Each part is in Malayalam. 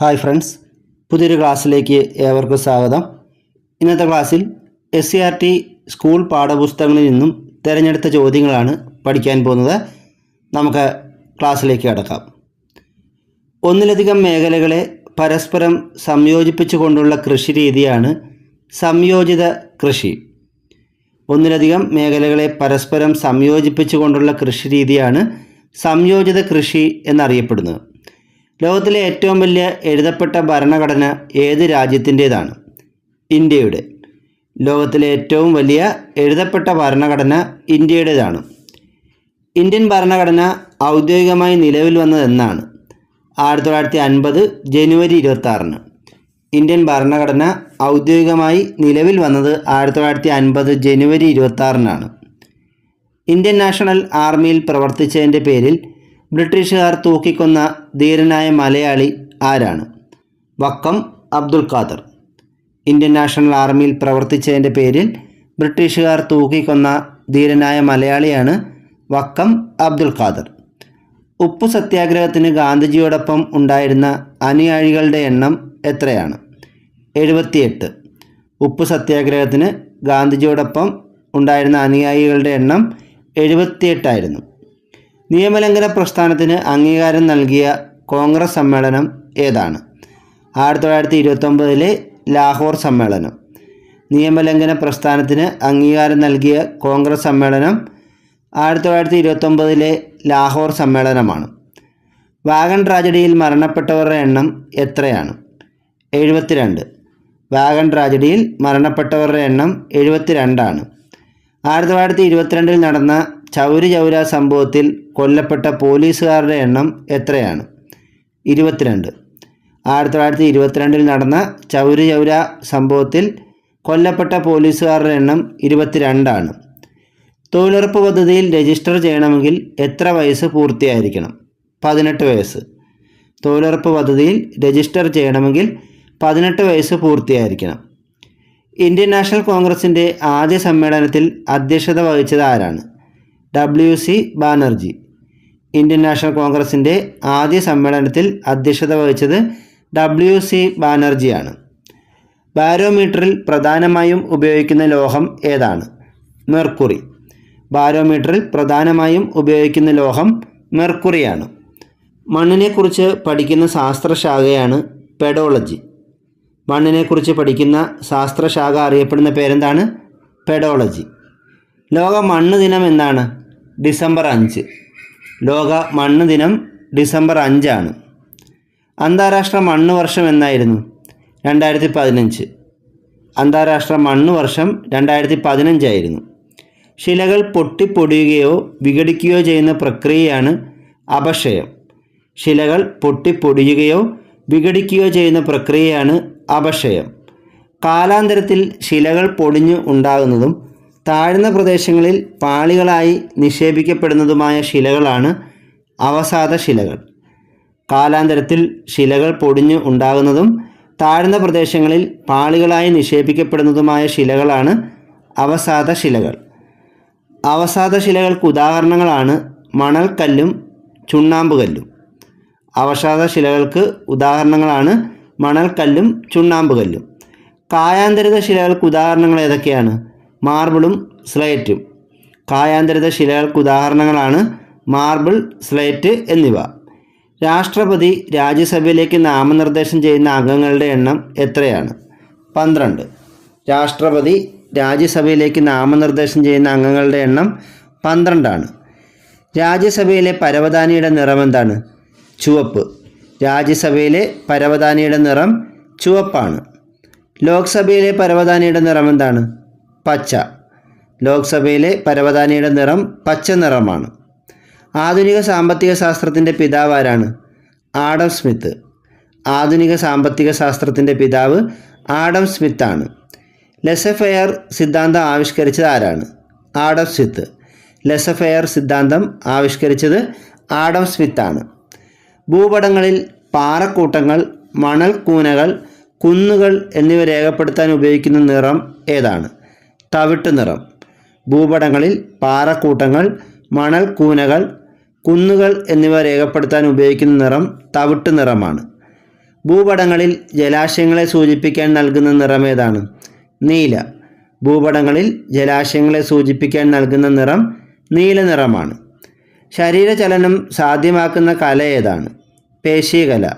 ഹായ് ഫ്രണ്ട്സ് പുതിയൊരു ക്ലാസ്സിലേക്ക് ഏവർക്കും സ്വാഗതം. ഇന്നത്തെ ക്ലാസ്സിൽ S C R T school പാഠപുസ്തകങ്ങളിൽ നിന്നും തിരഞ്ഞെടുത്ത ചോദ്യങ്ങളാണ് പഠിക്കാൻ പോകുന്നത്. നമുക്ക് ക്ലാസ്സിലേക്ക് കടക്കാം. ഒന്നിലധികം മേഖലകളെ പരസ്പരം സംയോജിപ്പിച്ചുകൊണ്ടുള്ള കൃഷി രീതിയാണ് സംയോജിത കൃഷി. ഒന്നിലധികം മേഖലകളെ പരസ്പരം സംയോജിപ്പിച്ചുകൊണ്ടുള്ള കൃഷി രീതിയാണ് സംയോജിത കൃഷി എന്നറിയപ്പെടുന്നത്. ലോകത്തിലെ ഏറ്റവും വലിയ എഴുതപ്പെട്ട ഭരണഘടന ഏത് രാജ്യത്തിന്റേതാണ്? ഇന്ത്യയുടെ. ലോകത്തിലെ ഏറ്റവും വലിയ എഴുതപ്പെട്ട ഭരണഘടന ഇന്ത്യയുടേതാണ്. ഇന്ത്യൻ ഭരണഘടന ഔദ്യോഗികമായി നിലവിൽ വന്നതെന്നാണ് ആയിരത്തി തൊള്ളായിരത്തി അൻപത് ജനുവരി ഇരുപത്തി ഇന്ത്യൻ ഭരണഘടന ഔദ്യോഗികമായി നിലവിൽ വന്നത് ആയിരത്തി തൊള്ളായിരത്തി അൻപത് ജനുവരി ഇരുപത്തി ആറിനാണ് ഇന്ത്യൻ നാഷണൽ ആർമിയിൽ പ്രവർത്തിച്ചതിന്റെ പേരിൽ ബ്രിട്ടീഷുകാർ തൂക്കിക്കൊന്ന ധീരനായ മലയാളി ആരാണ്? വക്കം അബ്ദുൽ ഖാദർ. ഇന്ത്യൻ നാഷണൽ ആർമിയിൽ പ്രവർത്തിച്ചതിന്റെ പേരിൽ ബ്രിട്ടീഷുകാർ തൂക്കിക്കൊന്ന ധീരനായ മലയാളിയാണ് വക്കം അബ്ദുൽ ഖാദർ. ഉപ്പു സത്യാഗ്രഹത്തിന് ഗാന്ധിജിയോടൊപ്പം ഉണ്ടായിരുന്ന അനുയായികളുടെ എണ്ണം എത്രയാണ്? എഴുപത്തിയെട്ട്. ഉപ്പു സത്യാഗ്രഹത്തിന് ഗാന്ധിജിയോടൊപ്പം ഉണ്ടായിരുന്ന അനുയായികളുടെ എണ്ണം എഴുപത്തിയെട്ടായിരുന്നു. നിയമലംഘന പ്രസ്ഥാനത്തിന് അംഗീകാരം നൽകിയ കോൺഗ്രസ് സമ്മേളനം ഏതാണ്? ആയിരത്തി തൊള്ളായിരത്തി ഇരുപത്തൊമ്പതിലെ ലാഹോർ സമ്മേളനം. നിയമലംഘന പ്രസ്ഥാനത്തിന് അംഗീകാരം നൽകിയ കോൺഗ്രസ് സമ്മേളനം ആയിരത്തി തൊള്ളായിരത്തി ഇരുപത്തൊമ്പതിലെ ലാഹോർ സമ്മേളനമാണ്. വാഗൺ ട്രാജഡിയിൽ മരണപ്പെട്ടവരുടെ എണ്ണം എത്രയാണ്? എഴുപത്തിരണ്ട്. വാഗൺ ട്രാജഡിയിൽ മരണപ്പെട്ടവരുടെ എണ്ണം എഴുപത്തിരണ്ടാണ്. ആയിരത്തി തൊള്ളായിരത്തി ഇരുപത്തിരണ്ടിൽ നടന്ന ചൗരി ചൗര സംഭവത്തിൽ കൊല്ലപ്പെട്ട പോലീസുകാരുടെ എണ്ണം എത്രയാണ്? ഇരുപത്തിരണ്ട്. ആയിരത്തി തൊള്ളായിരത്തി ഇരുപത്തിരണ്ടിൽ നടന്ന ചൗരി ചൗര സംഭവത്തിൽ കൊല്ലപ്പെട്ട പോലീസുകാരുടെ എണ്ണം ഇരുപത്തിരണ്ടാണ്. തൊഴിലുറപ്പ് പദ്ധതിയിൽ രജിസ്റ്റർ ചെയ്യണമെങ്കിൽ എത്ര വയസ്സ് പൂർത്തിയായിരിക്കണം? പതിനെട്ട് വയസ്സ്. തൊഴിലുറപ്പ് പദ്ധതിയിൽ രജിസ്റ്റർ ചെയ്യണമെങ്കിൽ പതിനെട്ട് വയസ്സ് പൂർത്തിയായിരിക്കണം. ഇന്ത്യൻ നാഷണൽ കോൺഗ്രസിന്റെ ആദ്യ സമ്മേളനത്തിൽ അധ്യക്ഷത വഹിച്ചത് ആരാണ്? W C Banerjee Indian national കോൺഗ്രസിന്റെ ആദ്യ സമ്മേളനത്തിൽ അധ്യക്ഷത വഹിച്ചത് ഡബ്ല്യു സി ബാനർജിയാണ് ബാരോമീറ്ററിൽ പ്രധാനമായും ഉപയോഗിക്കുന്ന ലോഹം ഏതാണ്? മെർക്കുറി ബാരോമീറ്ററിൽ പ്രധാനമായും ഉപയോഗിക്കുന്ന ലോഹം മെർക്കുറിയാണ് മണ്ണിനെക്കുറിച്ച് പഠിക്കുന്ന ശാസ്ത്രശാഖയാണ് പെഡോളജി മണ്ണിനെക്കുറിച്ച് പഠിക്കുന്ന ശാസ്ത്രശാഖ അറിയപ്പെടുന്ന പേരെന്താണ്? പെഡോളജി ലോക മണ്ണ് ദിനം എന്നാണ് ഡിസംബർ അഞ്ച്. ലോക മണ്ണ് ദിനം ഡിസംബർ അഞ്ചാണ്. അന്താരാഷ്ട്ര മണ്ണ് വർഷം എന്നായിരുന്നു? രണ്ടായിരത്തി പതിനഞ്ച് അന്താരാഷ്ട്ര മണ്ണ് വർഷം രണ്ടായിരത്തി പതിനഞ്ചായിരുന്നു ശിലകൾ പൊട്ടിപ്പൊടിയുകയോ വിഘടിക്കുകയോ ചെയ്യുന്ന പ്രക്രിയയാണ് അപക്ഷയം. ശിലകൾ പൊട്ടിപ്പൊടിയുകയോ വിഘടിക്കുകയോ ചെയ്യുന്ന പ്രക്രിയയാണ് അപക്ഷയം. കാലാന്തരത്തിൽ ശിലകൾ പൊടിഞ്ഞ് ഉണ്ടാകുന്നതും താഴ്ന്ന പ്രദേശങ്ങളിൽ പാളികളായി നിക്ഷേപിക്കപ്പെടുന്നതുമായ ശിലകളാണ് അവസാദ ശിലകൾ. കാലാന്തരത്തിൽ ശിലകൾ പൊടിഞ്ഞു ഉണ്ടാകുന്നതും താഴ്ന്ന പ്രദേശങ്ങളിൽ പാളികളായി നിക്ഷേപിക്കപ്പെടുന്നതുമായ ശിലകളാണ് അവസാദ ശിലകൾ. അവസാദ ശിലകൾക്ക് ഉദാഹരണങ്ങളാണ് മണൽക്കല്ലും ചുണ്ണാമ്പുകല്ലും. അവസാദ ശിലകൾക്ക് ഉദാഹരണങ്ങളാണ് മണൽക്കല്ലും ചുണ്ണാമ്പുകല്ലും. കായാന്തരിത ശിലകൾക്ക് ഉദാഹരണങ്ങൾ ഏതൊക്കെയാണ്? മാർബിളും സ്ലേറ്റും. കായാന്തരിത ശിലകൾക്ക് ഉദാഹരണങ്ങളാണ് മാർബിൾ സ്ലേറ്റ് എന്നിവ. രാഷ്ട്രപതി രാജ്യസഭയിലേക്ക് നാമനിർദ്ദേശം ചെയ്യുന്ന അംഗങ്ങളുടെ എണ്ണം എത്രയാണ്? പന്ത്രണ്ട്. രാഷ്ട്രപതി രാജ്യസഭയിലേക്ക് നാമനിർദ്ദേശം ചെയ്യുന്ന അംഗങ്ങളുടെ എണ്ണം പന്ത്രണ്ടാണ്. രാജ്യസഭയിലെ പരവതാനിയുടെ നിറം എന്താണ്? ചുവപ്പ്. രാജ്യസഭയിലെ പരവതാനിയുടെ നിറം ചുവപ്പാണ്. ലോക്സഭയിലെ പരവതാനിയുടെ നിറം എന്താണ്? പച്ച. ലോക്സഭയിലെ പരവതാനിയുടെ നിറം പച്ച നിറമാണ്. ആധുനിക സാമ്പത്തിക ശാസ്ത്രത്തിന്റെ പിതാവ് ആരാണ്? Adam Smith. ആധുനിക സാമ്പത്തിക ശാസ്ത്രത്തിന്റെ പിതാവ് ആഡം സ്മിത്താണ്. ലെസഫെയർ സിദ്ധാന്തം ആവിഷ്കരിച്ചത് ആരാണ്? Adam Smith. ലെസഫെയർ സിദ്ധാന്തം ആവിഷ്കരിച്ചത് ആഡം സ്മിത്താണ്. ഭൂപടങ്ങളിൽ പാറക്കൂട്ടങ്ങൾ മണൽ കൂനകൾ കുന്നുകൾ എന്നിവ രേഖപ്പെടുത്താൻ ഉപയോഗിക്കുന്ന നിറം ഏതാണ്? തവിട്ട് നിറം. ഭൂപടങ്ങളിൽ പാറക്കൂട്ടങ്ങൾ മണൽ കൂനകൾ കുന്നുകൾ എന്നിവ രേഖപ്പെടുത്താൻ ഉപയോഗിക്കുന്ന നിറം തവിട്ട് നിറമാണ്. ഭൂപടങ്ങളിൽ ജലാശയങ്ങളെ സൂചിപ്പിക്കാൻ നൽകുന്ന നിറം ഏതാണ്? നീല. ഭൂപടങ്ങളിൽ ജലാശയങ്ങളെ സൂചിപ്പിക്കാൻ നൽകുന്ന നിറം നീല നിറമാണ്. ശരീരചലനം സാധ്യമാക്കുന്ന കല ഏതാണ്? പേശീകല.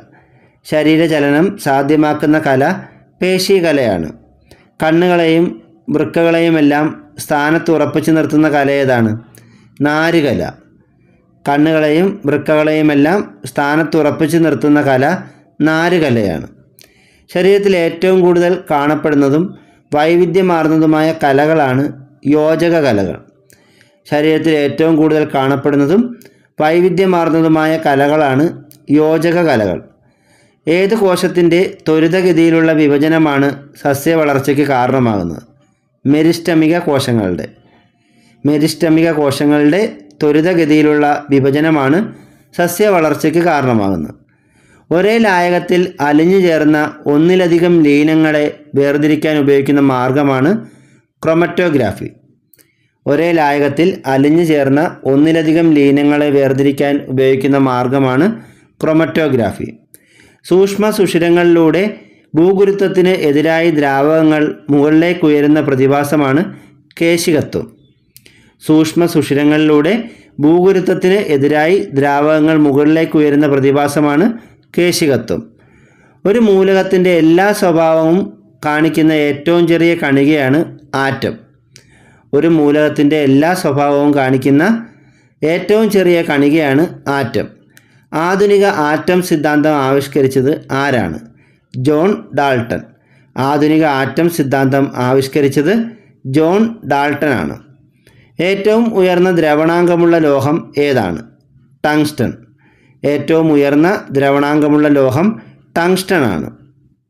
ശരീരചലനം സാധ്യമാക്കുന്ന കല പേശീകലയാണ്. കണ്ണുകളെയും വൃക്കകളെയുമെല്ലാം സ്ഥാനത്ത് ഉറപ്പിച്ചു നിർത്തുന്ന കല ഏതാണ്? നാരുകല. കണ്ണുകളെയും വൃക്കകളെയുമെല്ലാം സ്ഥാനത്ത് ഉറപ്പിച്ചു നിർത്തുന്ന കല നാരുകലയാണ്. ശരീരത്തിൽ ഏറ്റവും കൂടുതൽ കാണപ്പെടുന്നതും വൈവിധ്യമാർന്നതുമായ കലകളാണ് യോജക കലകൾ ശരീരത്തിൽ ഏറ്റവും കൂടുതൽ കാണപ്പെടുന്നതും വൈവിധ്യമാർന്നതുമായ കലകളാണ് യോജക കലകൾ ഏത് കോശത്തിന്റെ ത്വരിതഗതിയിലുള്ള വിഭജനമാണ് സസ്യവളർച്ചയ്ക്ക് കാരണമാകുന്നത്? മെരിസ്റ്റമിക കോശങ്ങളുടെ. മെരിസ്റ്റമിക കോശങ്ങളുടെ ത്വരിതഗതിയിലുള്ള വിഭജനമാണ് സസ്യവളർച്ചയ്ക്ക് കാരണമാകുന്നത്. ഒരേ ലായകത്തിൽ അലിഞ്ഞു ചേർന്ന ഒന്നിലധികം ലീനങ്ങളെ വേർതിരിക്കാൻ ഉപയോഗിക്കുന്ന മാർഗമാണ് ക്രൊമറ്റോഗ്രാഫി. ഒരേ ലായകത്തിൽ അലിഞ്ഞു ചേർന്ന ഒന്നിലധികം ലീനങ്ങളെ വേർതിരിക്കാൻ ഉപയോഗിക്കുന്ന മാർഗമാണ് ക്രൊമറ്റോഗ്രാഫി. സൂക്ഷ്മ സുഷിരങ്ങളിലൂടെ ഭൂഗുരുത്വത്തിന് എതിരായി ദ്രാവകങ്ങൾ മുകളിലേക്ക് ഉയരുന്ന പ്രതിഭാസമാണ് കേശികത്വം. സൂക്ഷ്മ സുഷിരങ്ങളിലൂടെ ഭൂഗുരുത്വത്തിന് എതിരായി ദ്രാവകങ്ങൾ മുകളിലേക്ക് ഉയരുന്ന പ്രതിഭാസമാണ് കേശികത്വം. ഒരു മൂലകത്തിന്റെ എല്ലാ സ്വഭാവവും കാണിക്കുന്ന ഏറ്റവും ചെറിയ കണികയാണ് ആറ്റം. ഒരു മൂലകത്തിന്റെ എല്ലാ സ്വഭാവവും കാണിക്കുന്ന ഏറ്റവും ചെറിയ കണികയാണ് ആറ്റം. ആധുനിക ആറ്റം സിദ്ധാന്തം ആവിഷ്കരിച്ചത് ആരാണ്? John Dalton. ആധുനിക ആറ്റം സിദ്ധാന്തം ആവിഷ്കരിച്ചത് ജോൺ ഡാൾട്ടൺ ആണ് ഏറ്റവും ഉയർന്ന ദ്രവണാങ്കമുള്ള ലോഹം ഏതാണ്? ടങ്സ്റ്റൺ. ഏറ്റവും ഉയർന്ന ദ്രവണാങ്കമുള്ള ലോഹം ടങ്സ്റ്റൺ ആണ്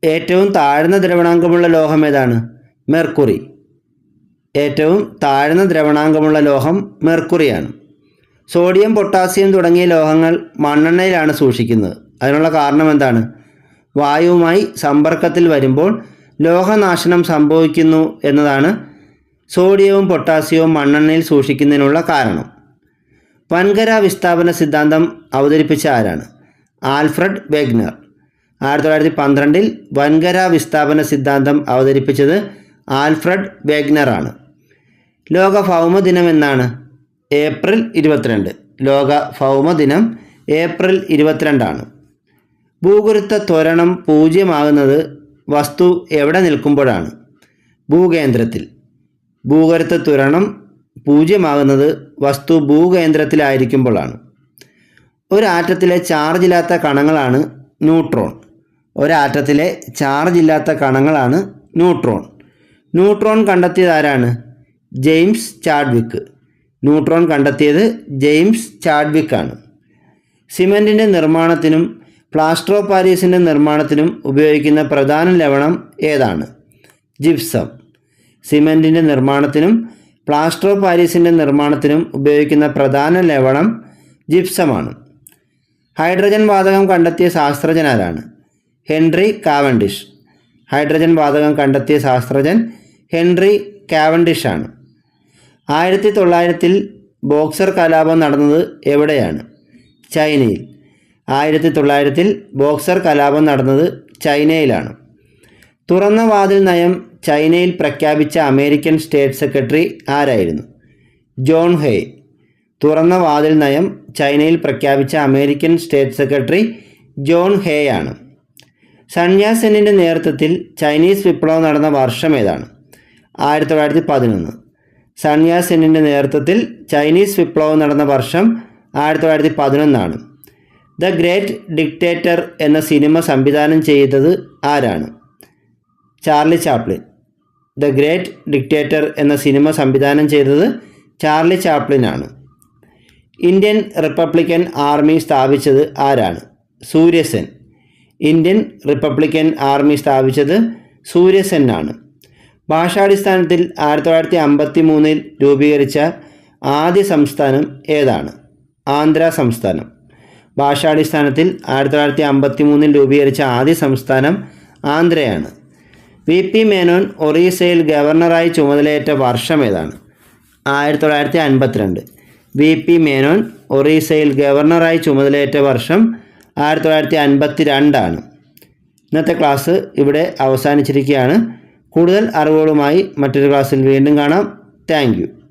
ഏറ്റവും താഴ്ന്ന ദ്രവണാങ്കമുള്ള ലോഹം ഏതാണ്? മെർക്കുറി. ഏറ്റവും താഴ്ന്ന ദ്രവണാങ്കമുള്ള ലോഹം മെർക്കുറിയാണ്. സോഡിയം പൊട്ടാസ്യം തുടങ്ങിയ ലോഹങ്ങൾ മണ്ണെണ്ണയിലാണ് സൂക്ഷിക്കുന്നത്. അതിനുള്ള കാരണം എന്താണ്? വായുവുമായി സമ്പർക്കത്തിൽ വരുമ്പോൾ ലോഹനാശനം സംഭവിക്കുന്നു എന്നതാണ് സോഡിയവും പൊട്ടാസ്യവും മണ്ണെണ്ണയിൽ സൂക്ഷിക്കുന്നതിനുള്ള കാരണം. വൻകര വിസ്ഥാപന സിദ്ധാന്തം അവതരിപ്പിച്ച ആരാണ്? Alfred Wegener. ആയിരത്തി തൊള്ളായിരത്തി പന്ത്രണ്ടിൽ വൻകര വിസ്ഥാപന സിദ്ധാന്തം അവതരിപ്പിച്ചത് ആൽഫ്രഡ് വെഗ്നറാണ് ലോക ഭൗമദിനം എന്നാണ്? ഏപ്രിൽ ഇരുപത്തിരണ്ട്. ലോക ഭൗമദിനം ഏപ്രിൽ ഇരുപത്തിരണ്ടാണ്. ഭൂഗുരുത്വ ത്വരണം പൂജ്യമാകുന്നത് വസ്തു എവിടെ നിൽക്കുമ്പോഴാണ്? ഭൂകേന്ദ്രത്തിൽ. ഭൂഗുരുത്വ ത്വരണം പൂജ്യമാകുന്നത് വസ്തു ഭൂകേന്ദ്രത്തിലായിരിക്കുമ്പോഴാണ്. ഒരു ആറ്റത്തിലെ ചാർജ് ഇല്ലാത്ത കണങ്ങളാണ് ന്യൂട്രോൺ. ഒരാറ്റത്തിലെ ചാർജ് ഇല്ലാത്ത കണങ്ങളാണ് ന്യൂട്രോൺ. ന്യൂട്രോൺ കണ്ടെത്തിയത് ആരാണ്? ജെയിംസ് ചാഡ്വിക്ക് ന്യൂട്രോൺ കണ്ടെത്തിയത് ജെയിംസ് ചാഡ്വിക്കാണ് സിമന്റിന്റെ നിർമ്മാണത്തിനും പ്ലാസ്റ്റർ ഓഫ് പാരീസിന്റെ നിർമ്മാണത്തിനും ഉപയോഗിക്കുന്ന പ്രധാന ലവണം ഏതാണ്? ജിപ്സം. സിമന്റിന്റെ നിർമ്മാണത്തിനും പ്ലാസ്റ്റർ ഓഫ് പാരീസിന്റെ നിർമ്മാണത്തിനും ഉപയോഗിക്കുന്ന പ്രധാന ലവണം ജിപ്സമാണ്. ഹൈഡ്രജൻ വാതകം കണ്ടെത്തിയ ശാസ്ത്രജ്ഞൻ ആരാണ്? Henry Cavendish. ഹൈഡ്രജൻ വാതകം കണ്ടെത്തിയ ശാസ്ത്രജ്ഞൻ ഹെൻറി കാവൻഡിഷാണ് ആയിരത്തി തൊള്ളായിരത്തിൽ ബോക്സർ കലാപം നടന്നത് എവിടെയാണ്? ചൈനയിൽ. ആയിരത്തി തൊള്ളായിരത്തിൽ ബോക്സർ കലാപം നടന്നത് ചൈനയിലാണ്. തുറന്ന വാതിൽ നയം ചൈനയിൽ പ്രഖ്യാപിച്ച അമേരിക്കൻ സ്റ്റേറ്റ് സെക്രട്ടറി ആരായിരുന്നു? John Hay. തുറന്ന വാതിൽ നയം ചൈനയിൽ പ്രഖ്യാപിച്ച American state secretary John Hay ആണ്. സന്യാസെന്നിന്റെ നേതൃത്വത്തിൽ ചൈനീസ് വിപ്ലവം നടന്ന വർഷം ഏതാണ്? ആയിരത്തി തൊള്ളായിരത്തി പതിനൊന്ന് സന്യാസെന്നിന്റെ നേതൃത്വത്തിൽ ചൈനീസ് വിപ്ലവം നടന്ന വർഷം ആയിരത്തി തൊള്ളായിരത്തി പതിനൊന്നാണ് ദ ഗ്രേറ്റ് ഡിക്റ്റേറ്റർ എന്ന സിനിമ സംവിധാനം ചെയ്തത് ആരാണ്? Charlie Chaplin. The great dictator എന്ന സിനിമ സംവിധാനം ചെയ്തത് ചാർലി ചാപ്ലിനാണ്. ഇന്ത്യൻ റിപ്പബ്ലിക്കൻ ആർമി സ്ഥാപിച്ചത് ആരാണ്? സൂര്യസെൻ. ഇന്ത്യൻ റിപ്പബ്ലിക്കൻ ആർമി സ്ഥാപിച്ചത് സൂര്യസെൻ ആണ് ഭാഷാടിസ്ഥാനത്തിൽ ആയിരത്തി തൊള്ളായിരത്തി അമ്പത്തി മൂന്നിൽ രൂപീകരിച്ച ആദ്യ സംസ്ഥാനം ഏതാണ്? ആന്ധ്ര സംസ്ഥാനം. ഭാഷാടിസ്ഥാനത്തിൽ ആയിരത്തി തൊള്ളായിരത്തി അമ്പത്തി മൂന്നിൽ രൂപീകരിച്ച ആദ്യ സംസ്ഥാനം ആന്ധ്രയാണ്. വി. പി. മേനോൻ ഒറീസയിൽ ഗവർണറായി ചുമതലയേറ്റ വർഷം ഏതാണ്? ആയിരത്തി തൊള്ളായിരത്തി അൻപത്തിരണ്ട് വി. പി. മേനോൻ ഒറീസയിൽ ഗവർണറായി ചുമതലയേറ്റ വർഷം ആയിരത്തി തൊള്ളായിരത്തി അൻപത്തി രണ്ടാണ് ഇന്നത്തെ ക്ലാസ് ഇവിടെ അവസാനിച്ചിരിക്കുകയാണ്. കൂടുതൽ അറിവുകളുമായി മറ്റൊരു ക്ലാസ്സിൽ വീണ്ടും കാണാം. താങ്ക്